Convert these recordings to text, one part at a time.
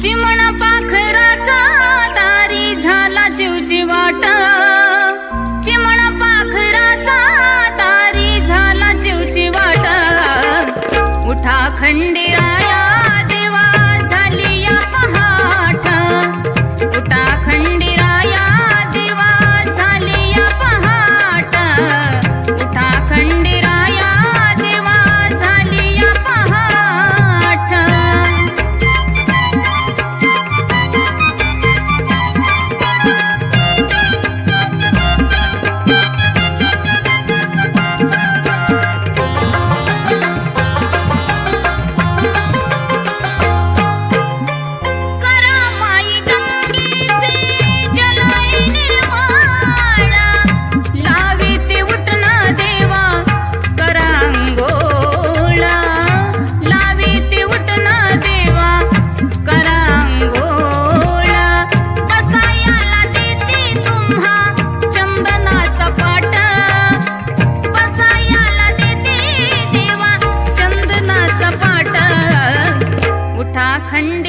चिमणा पाखराचा तारी झाला जीव वाटा चिमण पाखराचा तारी झाला जीव वाटा उठा खंडे अखण्ड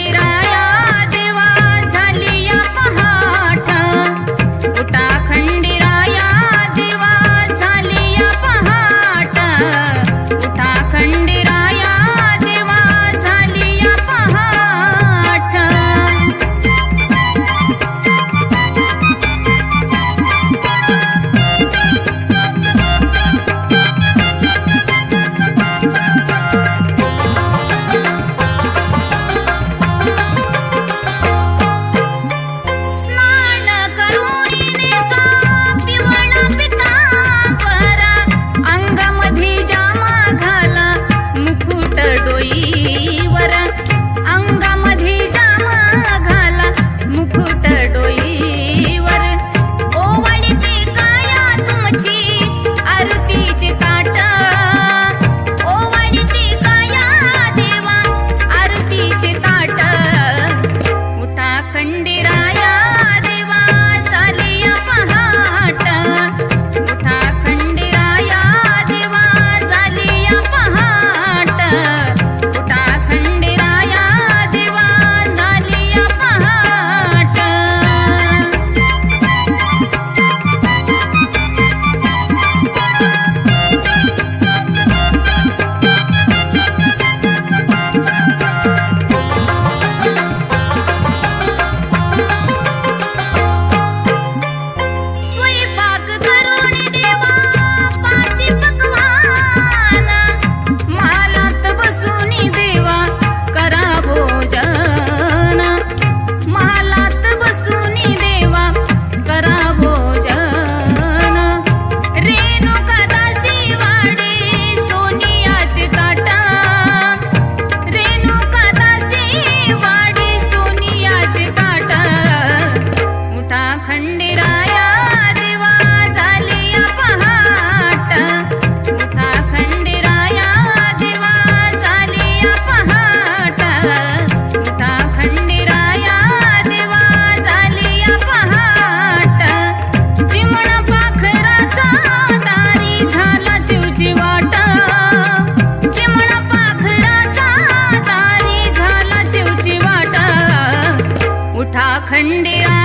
अखण्डया